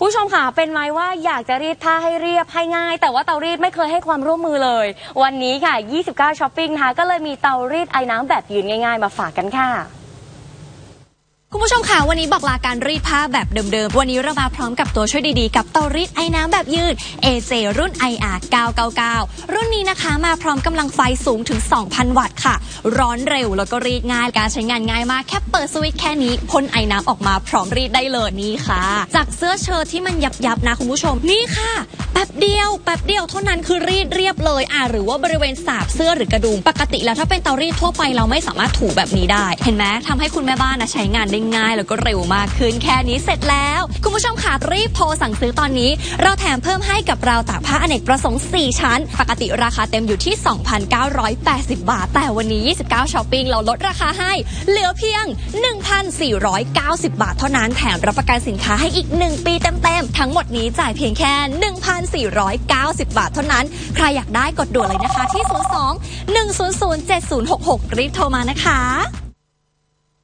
คุณผู้ชมค่ะเป็นไหมว่าอยากจะรีดผ้าให้เรียบให้ง่าย แต่ว่าเตารีดไม่เคยให้ความร่วมมือเลย วันนี้ค่ะ 29ช้อปปิ้งนะคะก็เลยมีเตารีดไอ้น้ำแบบยืนง่าย ๆ มาฝากกันค่ะ คุณผู้ชมค่ะวันนี้บอกลาการรีดผ้าแบบเดิมๆ วันนี้เรามาพร้อมกับตัวช่วยดีๆ กับเตารีดไอ้น้ำแบบยืด AJ รุ่น IR 999 รุ่นนี้นะคะมาพร้อมกำลังไฟสูงถึง 2,000 วัตต์ค่ะ ร้อนเร็วแล้วก็รีดง่าย การใช้งานง่ายมาก แค่เปิดสวิตช์แค่นี้พ่นไอ้น้ำออกมาพร้อมรีดได้เลยนี่ค่ะ จากเสื้อเชิ้ตที่มันยับๆนะคุณผู้ชมนี่ค่ะแป๊บเดียวแป๊บเดียวเท่านั้นคือรีดเรียบเลยอะหรือว่าบริเวณสาบเสื้อหรือกระดุมปกติแล้วถ้าเป็นเตารีดทั่วไปเราไม่สามารถถูแบบนี้ได้ เห็นไหมทำให้คุณแม่บ้านนะใช้งานได้ง่ายแล้วก็เร็วมากขึ้นแค่นี้เสร็จแล้ว คุณผู้ชมค่ะรีบโทรสั่งซื้อตอนนี้ เราแถมเพิ่มให้กับราวตากผ้าอเนกประสงค์ 4 ชั้น ปกติราคาเต็มอยู่ที่ 2,980 บาท แต่วันนี้ 29ช้อปปิ้งเราลดราคาให้ เหลือเพียง 1,490 บาทเท่านั้นแถมรับประกันสินค้าให้อีก 1 ปีเต็มๆ ทั้งหมดนี้จ่ายเพียงแค่ 1,490 บาทเท่านั้น ใครอยากได้กดด่วนเลยนะคะที่ 02 100 7066รีบโทรมานะคะ